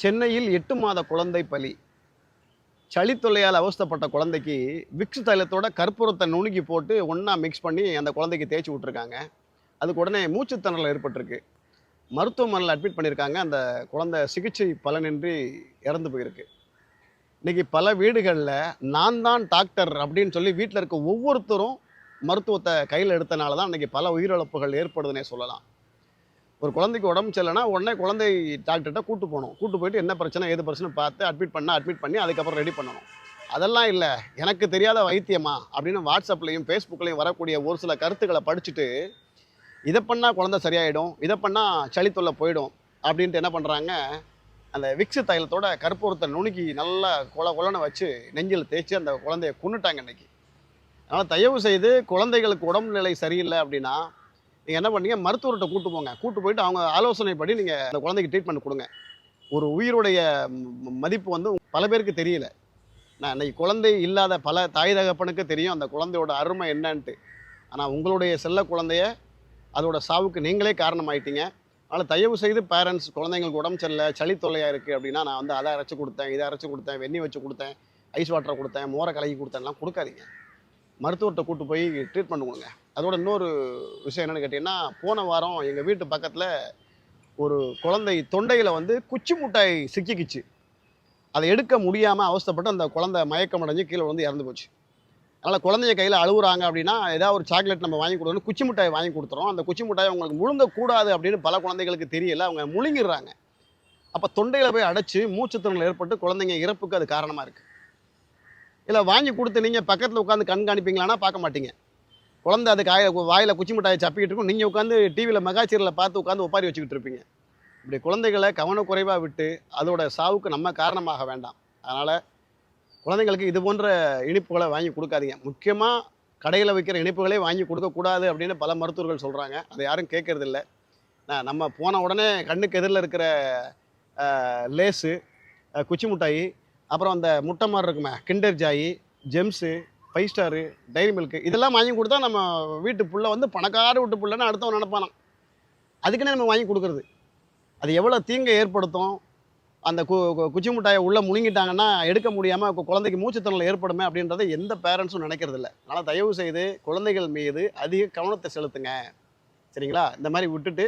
சென்னையில் எட்டு மாத குழந்தை பலி. சளி தொல்லையால் அவஸ்தப்பட்ட குழந்தைக்கு விக்ஸ் தைலத்தோட கற்பூரத்தை நுணுக்கி போட்டு ஒன்றா மிக்ஸ் பண்ணி அந்த குழந்தைக்கு தேய்ச்சி விட்ருக்காங்க அதுக்கு உடனே மூச்சுத்திணறல் ஏற்பட்டிருக்கு. மருத்துவமனையில் அட்மிட் பண்ணியிருக்காங்க. அந்த குழந்தை சிகிச்சை பலனின்றி இறந்து போயிருக்கு. இன்றைக்கி பல வீடுகளில் நான் தான் டாக்டர் அப்படின்னு சொல்லி வீட்டில் இருக்க ஒவ்வொருத்தரும் மருத்துவத்தை கையில் எடுத்தனால தான் இன்றைக்கி பல உயிரிழப்புகள் ஏற்படுதுன்னே சொல்லலாம். ஒரு குழந்தைக்கு உடம்பு சரியில்லைனா உடனே குழந்தை டாக்டர்கிட்ட கூட்டு போகணும். கூட்டு போயிட்டு என்ன பிரச்சனை ஏது பிரச்சனை பார்த்து அட்மிட் பண்ணால் அட்மிட் பண்ணி அதுக்கப்புறம் ரெடி பண்ணணும். அதெல்லாம் இல்லை. எனக்கு தெரியாத வைத்தியமா அப்படின்னு வாட்ஸ்அப்லையும் ஃபேஸ்புக்லையும் வரக்கூடிய ஒரு சில கருத்துக்களை படிச்சுட்டு இதை பண்ணால் குழந்தை சரியாயிடும் இதை பண்ணால் சளி தொல்லை போயிடும் அப்படின்ட்டு என்ன பண்ணுறாங்க அந்த விக்ஸு தைலத்தோட கற்பூரத்தை நுணுக்கி நல்லா கொல கொலனை வச்சு நெஞ்சில் தேய்ச்சி அந்த குழந்தைய கொண்டுட்டாங்க இன்றைக்கி அதனால் தயவு செய்து குழந்தைகளுக்கு உடம்பு நிலை சரியில்லை அப்படின்னா நீங்கள் என்ன பண்ணீங்க? மருத்துவர்கிட்ட கூட்டு போங்க. கூட்டு போயிட்டு அவங்க ஆலோசனைப்படி நீங்கள் அந்த குழந்தைக்கு ட்ரீட்மெண்ட் கொடுங்க. ஒரு உயிருடைய மதிப்பு வந்து பல பேருக்கு தெரியல. நான் இன்னைக்கு குழந்தை இல்லாத பல தாய் தகப்பனுக்கு தெரியும் அந்த குழந்தையோட அருமை என்னன்ட்டு. ஆனால் உங்களுடைய செல்ல குழந்தைய அதோட சாவுக்கு நீங்களே காரணமாயிட்டீங்க. அதனால் தயவு செய்து பேரண்ட்ஸ் குழந்தைங்களுக்கு உடம்பு சரியில்லை சளி தொல்லையாக இருக்குது அப்படின்னா நான் வந்து அதை அரைச்சி கொடுத்தேன் இதை அரைச்சி கொடுத்தேன் வெந்நி வச்சு கொடுத்தேன் ஐஸ் வாட்டரை கொடுத்தேன் மோரை கலக்கி கொடுத்தேன்லாம் கொடுக்காதீங்க. மருத்துவர்கிட்ட கூட்டு போய் ட்ரீட்மெண்ட் கொடுங்க. அதோட இன்னொரு விஷயம் என்னென்னு கேட்டிங்கன்னா போன வாரம் எங்கள் வீட்டு பக்கத்தில் ஒரு குழந்தை தொண்டையில் வந்து குச்சி முட்டாய் சிக்கிக்கிச்சு. அதை எடுக்க முடியாமல் அவசரப்பட்டு அந்த குழந்தை மயக்கம் அடைஞ்சு கீழே வந்து இறந்து போச்சு. அதனால் குழந்தைய கையில் அழுகுறாங்க அப்படின்னா ஏதாவது ஒரு சாக்லேட் நம்ம வாங்கி கொடுக்கணும் குச்சி மிட்டாய் வாங்கி கொடுத்துறோம். அந்த குச்சி மிட்டாய் அவங்களுக்கு முழுங்கக்கூடாது அப்படின்னு பல குழந்தைகளுக்கு தெரியல. அவங்க முழுங்கிடுறாங்க. அப்போ தொண்டையில் போய் அடைச்சி திறனில் ஏற்பட்டு குழந்தைங்க இறப்புக்கு அது காரணமாக இருக்குது இல்லை வாங்கி கொடுத்து நீங்கள் பக்கத்தில் உட்காந்து கண்காணிப்பீங்களான்னா பார்க்க மாட்டீங்க. குழந்தை அது காய வாயில் குச்சி மிட்டாயை சப்பிக்கிட்டு இருக்கும். நீங்கள் உட்காந்து டிவியில் மெகாச்சீரில் பார்த்து உட்காந்து ஒப்பாரி வச்சுக்கிட்டு இருப்பீங்க. இப்படி குழந்தைகளை கவனக்குறைவாக விட்டு அதோட சாவுக்கு நம்ம காரணமாக வேண்டாம். அதனால் குழந்தைங்களுக்கு இது போன்ற இனிப்புகளை வாங்கி கொடுக்காதீங்க. முக்கியமாக கடையில் வைக்கிற இனிப்புகளே வாங்கி கொடுக்கக்கூடாது அப்படின்னு பல மருத்துவர்கள் சொல்கிறாங்க அதை யாரும் கேட்கறதில்ல நம்ம போன உடனே கண்ணுக்கு எதிரில் இருக்கிற லேஸு குச்சி மிட்டாயி அப்புறம் அந்த முட்டை மாதிரி இருக்குமே Kinder Joy Gems five star Dairy Milk இதெல்லாம் வாங்கி கொடுத்தா நம்ம வீட்டு புள்ள வந்து பணக்கார வீட்டு புள்ளன்னு அடுத்தவன் நினப்பானான் அதுக்குன்னே நம்ம வாங்கி கொடுக்குறது. அது எவ்வளோ தீங்கை ஏற்படுத்தும் அந்த கு குச்சி முட்டாயை உள்ளே முழுங்கிட்டாங்கன்னா எடுக்க முடியாமல் குழந்தைக்கு மூச்சுத்திறல் ஏற்படுமே அப்படின்றத எந்த பேரண்ட்ஸும் நினைக்கிறதில்ல அதனால் தயவு செய்து குழந்தைகள் மீது அதிக கவனத்தை செலுத்துங்க. சரிங்களா? இந்த மாதிரி விட்டுட்டு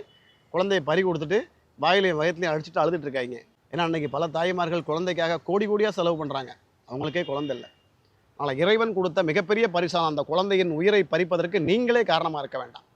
குழந்தைய பறி கொடுத்துட்டு வாயிலையும் வயத்துலையும் அடிச்சுட்டு அழுதுட்டு இருக்காங்க ஏன்னா அன்றைக்கி பல தாய்மார்கள் குழந்தைக்காக கோடி கோடியாக செலவு பண்ணுறாங்க அவங்களுக்கே குழந்தை இல்லை. ஆனால் இறைவன் கொடுத்த மிகப்பெரிய பரிசான அந்த குழந்தையின் உயிரை பறிப்பதற்கு நீங்களே காரணமாக இருக்க வேண்டாம்.